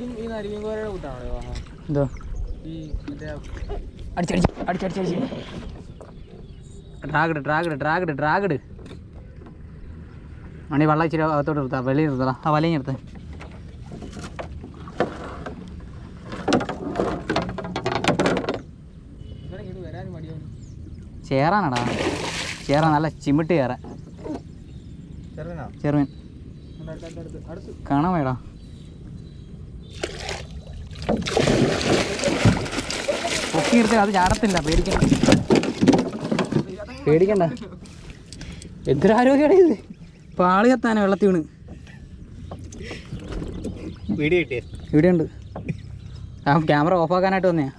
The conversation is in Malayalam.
കരിമീൻ കോരയുടെ കൂട്ടാണോ? എന്തോ? ഈ മറ്റേ അടിച്ചടിച്ച് അടിച്ചടിച്ചടിച്ച് ഡ്രാഗഡ് ഡ്രാഗഡ് ഡ്രാഗഡ് ഡ്രാഗഡ്. മണി വള്ളം ഇച്ചിരി അകത്തോട്ട് നിർത്താ. വെളിയിൽ നിർത്തടാ ആ വലയും നിർത്ത് ചേറാനടാ. ചേറാ നല്ല ചിമിട്ട് ചേറാൻ. ചെറുമീൻ കാണാൻ വേടാ നിർത്തി അത് ചാടത്തില്ല പേടിക്കണ്ട. പേടിക്കണ്ട. ഇത്? പാളി വെള്ളത്തിൽ വീണ്. വീഡിയോ കിട്ടിയേ? ആ ക്യാമറ ഓഫാക്കാനായിട്ട് വന്നെയാ.